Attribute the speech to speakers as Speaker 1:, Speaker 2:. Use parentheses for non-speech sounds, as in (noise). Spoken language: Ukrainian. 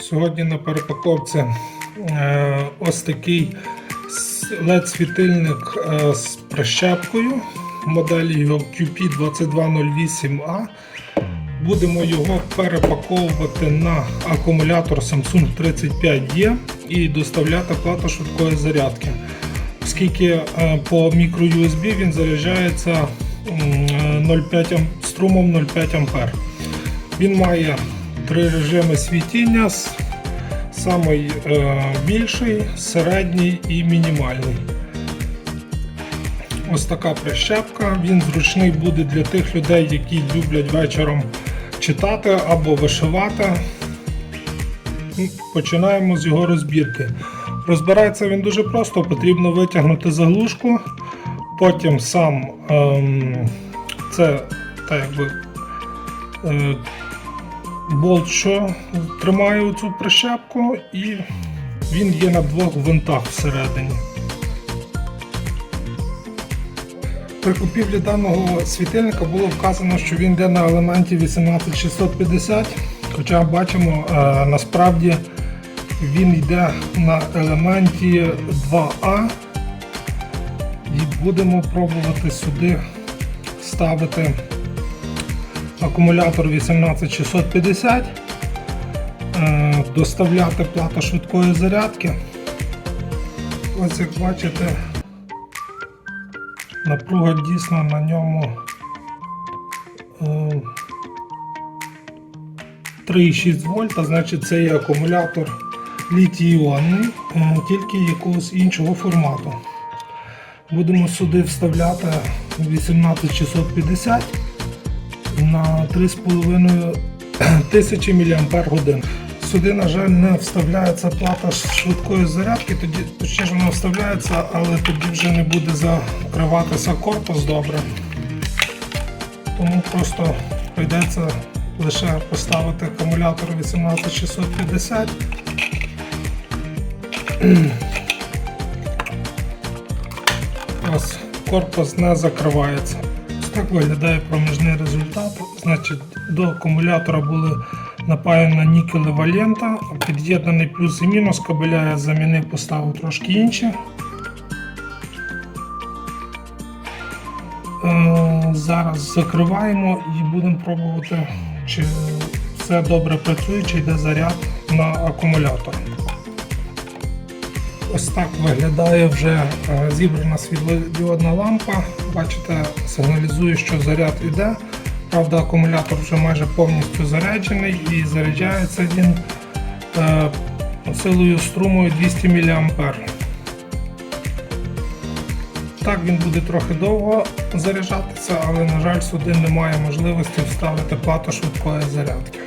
Speaker 1: Сьогодні на перепаковці е, ось такий LED-світильник е, з прищепкою моделі його QP2208A. Будемо його перепаковувати на акумулятор Samsung 35E і доставляти плату швидкої зарядки. Оскільки е, по мікро-USB він заряджається 0,5 струмом 0,5 А. Він має три режими світіння. Самий е, більший, середній і мінімальний. Ось така прищепка. Він зручний буде для тих людей, які люблять вечором читати або вишивати. Ну, Починаємо з його розбірки. Розбирається він дуже просто, потрібно витягнути заглушку, потім сам ем, це так якби, е, болт, що тримає цю прищепку, і він є на двох гвинтах всередині. При купівлі даного світильника було вказано, що він йде на елементі 18650, хоча бачимо, е, насправді він йде на елементі 2А і будемо пробувати сюди ставити акумулятор 18650, е, доставляти плату швидкої зарядки. Ось як бачите, напруга дійсно на ньому е, 3,6 вольта, значить це є акумулятор літій-іонний, е, тільки якогось іншого формату. Будемо сюди вставляти 18650 на 3,5 (clears throat) тисячі мАч. Сюди, на жаль, не вставляється плата швидкої зарядки, тоді точніше вона вставляється, але тоді вже не буде закриватися корпус добре. Тому просто прийдеться лише поставити акумулятор 18650. (clears throat) Ось корпус не закривається. Так виглядає проміжний результат. Значить, до акумулятора були напаяна нікелева лента, під'єднаний плюс і мінус, кабеля я замінив, поставив трошки інші. Е, Зараз закриваємо і будемо пробувати, чи все добре працює, чи йде заряд на акумулятор. Ось так виглядає вже е, зібрана світлодіодна лампа. Бачите, сигналізує, що заряд іде. Правда, акумулятор вже майже повністю заряджений і заряджається він е, силою струму 200 мА. Так він буде трохи довго заряджатися, але, на жаль, сюди немає можливості вставити плату швидкої зарядки.